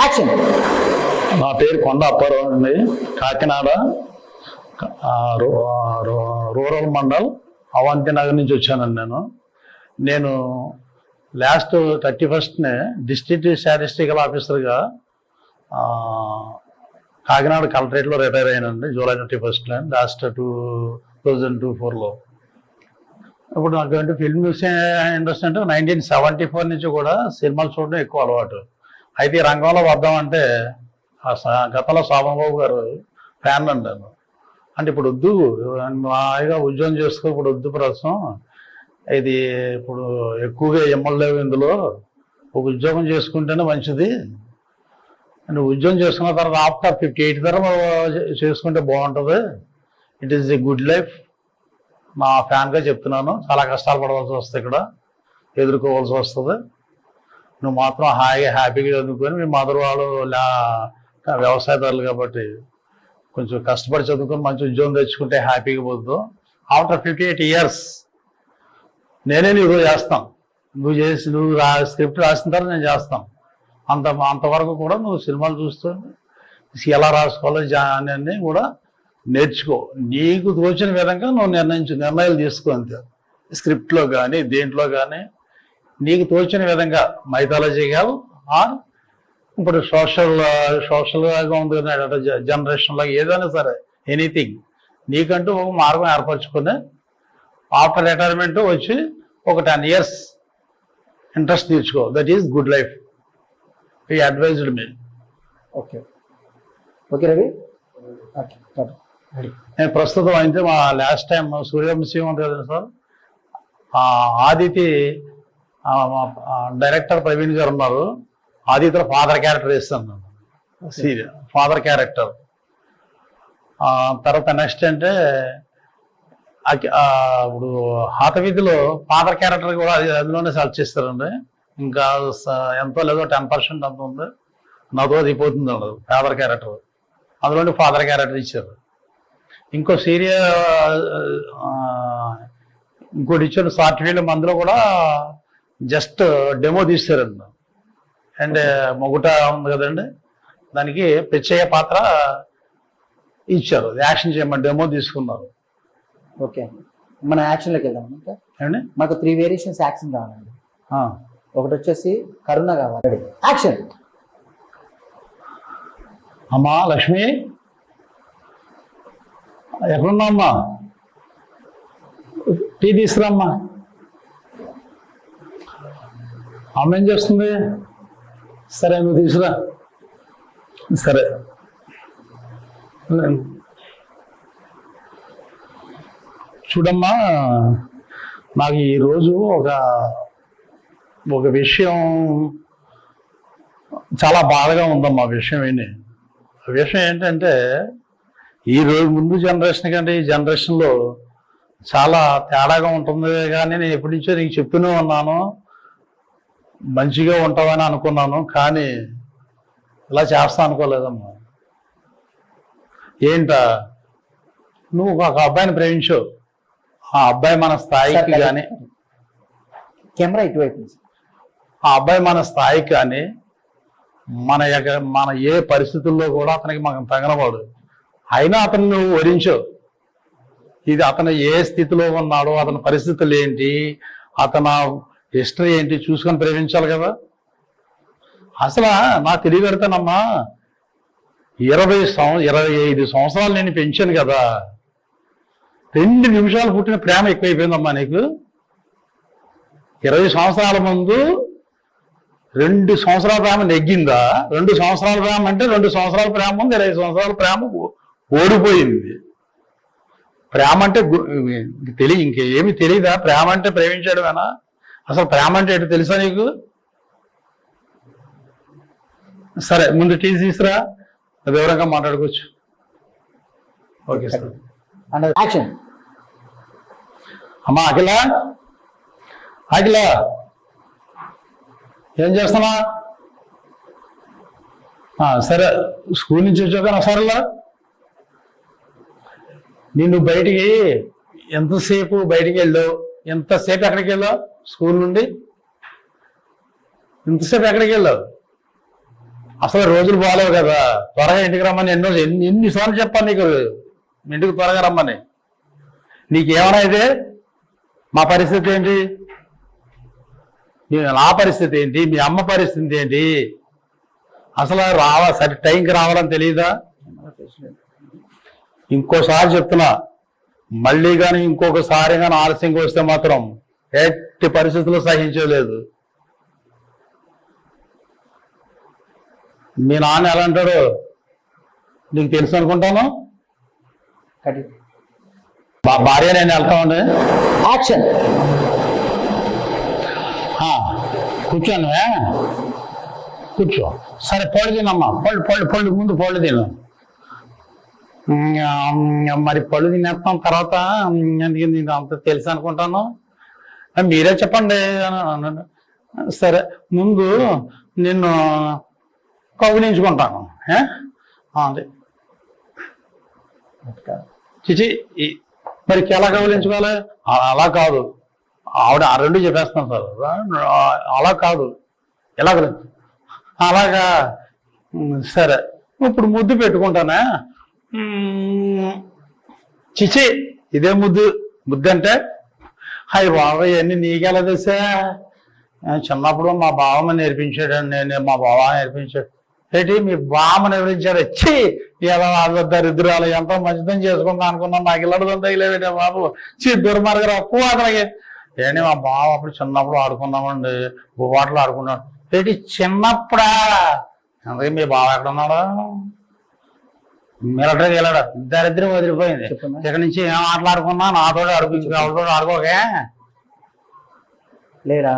Action నా పేరు కొండ అప్పారావు అండి. కాకినాడ రూరల్ మండల్ అవంతి నగర్ నుంచి వచ్చానండి నేను. నేను లాస్ట్ థర్టీ ఫస్ట్నే డిస్ట్రిక్ట్ స్టాటిస్టికల్ ఆఫీసర్గా కాకినాడ కలెక్టరేట్లో రిటైర్ అయ్యానండి July thirty first last two thousand two ఫోర్లో ఇప్పుడు నాకు అంటే ఫిల్మ్ ఇండస్ట్రీ అంటే నైన్టీన్ సెవెంటీ ఫోర్ నుంచి కూడా సినిమాలు చూడడం ఎక్కువ అలవాటు. అయితే ఈ రంగంలో వద్దామంటే ఆ స- గతంలో శోభనబాబు గారు ఫ్యాన్ అంటాను అంటే ఇప్పుడు వద్దు హాయిగా ఉద్యోగం చేసుకో ఇప్పుడు వద్దు ప్రస్తుతం. ఇది ఇప్పుడు ఎక్కువగా ఇమ్మలేవు ఇందులో ఒక ఉద్యోగం చేసుకుంటేనే మంచిది. నువ్వు ఉద్యోగం చేసుకున్న తర్వాత ఆఫ్టర్ ఫిఫ్టీ ఎయిట్ తర్వాత చేసుకుంటే బాగుంటుంది. It is the good life నా ఫ్యాన్గా చెప్తున్నాను. చాలా కష్టాలు పడవలసి వస్తుంది ఇక్కడ. ఎదుర్కోవాల్సి వస్తుంది. నువ్వు మాత్రం హాయిగా హ్యాపీగా చదువుకొని మీ మదర్ వాళ్ళు లా వ్యవసాయదారులు కాబట్టి కొంచెం కష్టపడి చదువుకొని మంచి ఉద్యోగం తెచ్చుకుంటే హ్యాపీగా పోతుందో ఆఫ్టర్ ఫిఫ్టీ ఎయిట్ ఇయర్స్ నేనే నువ్వు చేస్తాం. నువ్వు చేసి నువ్వు రా స్క్రిప్ట్ రాసిన తర్వాత నేను చేస్తాం. అంత అంతవరకు కూడా నువ్వు సినిమాలు చూస్తూ ఎలా రాసుకోవాలో జా అన్నీ కూడా నేర్చుకో. నీకు తోచిన విధంగా నువ్వు నిర్ణయించు నిర్ణయాలు తీసుకో అంతే. స్క్రిప్ట్లో కానీ దేంట్లో కానీ నీకు తోచిన విధంగా మైథాలజీ కాదు ఆర్ ఇప్పుడు సోషల్ సోషల్గా ఉంది జనరేషన్ లాగా ఏదైనా సరే ఎనీథింగ్. నీకంటూ ఒక మార్గం ఏర్పరచుకుని ఆఫ్టర్ రిటైర్మెంట్ వచ్చి ఒక టెన్ ఇయర్స్ ఇంట్రెస్ట్ తీర్చుకో. దట్ ఈస్ గుడ్ లైఫ్ ఈ అడ్వైజ్డ్ మీ ఓకే. ఓకే రవి నేను ప్రస్తుతం అయితే మా లాస్ట్ టైం సూర్యవంశీ ఉంది కదా సార్ ఆదితి డైరెక్టర్ ప్రవీణ్ గారు ఉన్నారు. ఆదిత్య ఫాదర్ క్యారెక్టర్ వేస్తాను సీరియల్ ఫాదర్ క్యారెక్టర్. తర్వాత నెక్స్ట్ అంటే ఇప్పుడు హాతవిధిలో ఫాదర్ క్యారెక్టర్ కూడా అది అందులోనే సెలెక్ట్ చేస్తారండి. ఇంకా ఎంతో లేదో టెన్ పర్సెంట్ అంత ఉంది. నాతో అది పోతుంది అన్నది ఫాదర్ క్యారెక్టర్. అందులోనే ఫాదర్ క్యారెక్టర్ ఇచ్చారు. ఇంకో సీరియల్ ఇంకోటి ఇచ్చారు షార్ట్ ఫిల్మ్ అందులో కూడా జస్ట్ డెమో తీస్తారండి అండ్ మొగుట ఉంది కదండి. దానికి ప్రత్యేక పాత్ర ఇచ్చారు. యాక్షన్ చేయమని డెమో తీసుకున్నారు. ఓకే. మన యాక్షన్లోకి వెళ్దాం. ఇంకా ఏమండి? మాకు త్రీ వేరియేషన్స్ యాక్షన్ కావాలండి. ఆ. ఒకటి వచ్చేసి కరుణ కావాలి. యాక్షన్ అమ్మా లక్ష్మి. ఎక్కడున్నా అమ్మా? టీ తీసుకురామ్మా అమ్మ ఏం చేస్తుంది? సరే నువ్వు తీసుకురా సరే. చూడమ్మా నాకు ఈరోజు ఒక ఒక విషయం చాలా బాధగా ఉందమ్మా విషయం ఏంటి విషయం ఏంటంటే ఈ రోజు ముందు జనరేషన్ కంటే ఈ జనరేషన్లో చాలా తేడాగా ఉంటుంది కానీ నేను ఎప్పటి నుంచో నీకు చెప్తూనే ఉన్నాను. మంచిగా ఉంటావని అనుకున్నాను కానీ ఇలా చేస్తా అనుకోలేదమ్మా. ఏంటా? నువ్వు ఒక అబ్బాయిని ప్రేమించావు ఆ అబ్బాయి మన స్థాయికి కానీ కెమెరా ఇటువైపు. ఆ అబ్బాయి మన స్థాయికి కానీ మన యొక్క మన ఏ పరిస్థితుల్లో కూడా అతనికి మనకు తగనవాడు. అయినా అతను నువ్వు వరించావు ఇది అతను ఏ స్థితిలో ఉన్నాడో అతని పరిస్థితులు ఏంటి అతను హిస్టరీ ఏంటి? చూసుకొని ప్రేమించాలి కదా. అసలు నా తెలియగడతానమ్మా ఇరవై సంవ ఇరవై ఐదు సంవత్సరాలు నేను పెంచాను కదా. రెండు నిమిషాలు పుట్టిన ప్రేమ ఎక్కువైపోయిందమ్మా నీకు. ఇరవై సంవత్సరాల ముందు రెండు సంవత్సరాల ప్రేమ నెగ్గిందా? రెండు సంవత్సరాల ప్రేమ అంటే రెండు సంవత్సరాల ప్రేమ ఉంది ఇరవై సంవత్సరాల ప్రేమ ఓ- ఓడిపోయింది. ప్రేమ అంటే తెలియ ఇంకేమీ తెలియదా? ప్రేమ అంటే ప్రేమించడమేనా? అసలు ప్రేమ అంటే ఏంటో తెలుసా నీకు? సరే ముందు టీ తీసురా వివరంగా మాట్లాడుకోవచ్చు. Okay sir. యాక్షన్. అమ్మా అఖిల? అఖిల? ఏం చేస్తున్నా సరే స్కూల్ నుంచి వచ్చాక నా సరేలా నిన్ను బయటికి ఎంతసేపు బయటికి వెళ్ళావు? ఎంతసేపు ఎక్కడికి వెళ్ళావు? స్కూల్ నుండి? ఇంతసేపు ఎక్కడికి వెళ్ళావు? అసలు రోజులు బాగాలేవు కదా. త్వరగా ఇంటికి రమ్మని ఎన్నో ఎన్ని ఎన్నిసార్లు చెప్పాను నీకు? ఇంటికి త్వరగా రమ్మని. నీకేమైనా అయితే మా పరిస్థితి ఏంటి? నా పరిస్థితి ఏంటి? మీ అమ్మ పరిస్థితి ఏంటి? అసలు రావా సరి టైంకి రావాలని తెలియదా ఇంకోసారి చెప్తున్నా. మళ్ళీ కానీ ఇంకొకసారి కానీ ఆలస్యంగా వస్తే మాత్రం ఎట్టి పరిస్థితుల్లో సహించలేదు. మీ నాన్న ఎలా అంటాడు నీకు తెలుసు అనుకుంటాను? కటి మా భార్య నేను వెళ్తామండి యాక్షన్. కూర్చోను? కూర్చో. సరే పళ్ళు తినమ్మా. పళ్ళు పళ్ళు పళ్ళు ముందు పళ్ళు తిను. ఉమ్, ఆ, మరి పళ్ళు తినేస్తాం తర్వాత ఎందుకని అంత తెలుసు అనుకుంటాను? మీరే చెప్పండి. అన్నాడు సరే ముందు నిన్ను కౌగిలించుకుంటాను. ఏ? చిచి ఈ- మరి ఎలా కౌలించుకోవాలి అలా కాదు. ఆవిడ ఆ రెండు చెప్పేస్తాను సార్. అలా కాదు. ఎలా అలాగా. సరే. ఇప్పుడు ముద్దు పెట్టుకుంటానా? చిచి ఇదే ముద్దు. ముద్దు అంటే అయ్యి బాబాయ్ అన్ని నీకెలా దశా చిన్నప్పుడు మా బావమ్మ నేర్పించాడు నేను మా బావ నేర్పించాడు ఏంటి? మీ బామ్మ నేర్పించాడు. వచ్చి ఎలా దరిద్రాలు ఎంతో మంచిదని చేసుకుందాం అనుకున్నాం. నాకు ఇల్లడం తగిలేదంటే బాబు. చీ దుర్మార్గరా అప్పు అతనికి. ఏంటి మా బావ అప్పుడు చిన్నప్పుడు ఆడుకున్నామండి. బువ్వాటలు ఆడుకున్నాడు. ఏంటి చిన్నప్పుడా? అందుకే మీ బావ ఎక్కడ ఉన్నాడు? మిలిటరీకి వెళ్ళాడు. దరిద్రం వదిలిపోయింది. ఇక్కడ నుంచి ఏం ఆటలు ఆడుకున్నా నాతో ఆడుకుంటు ఆడుకోకే లేరా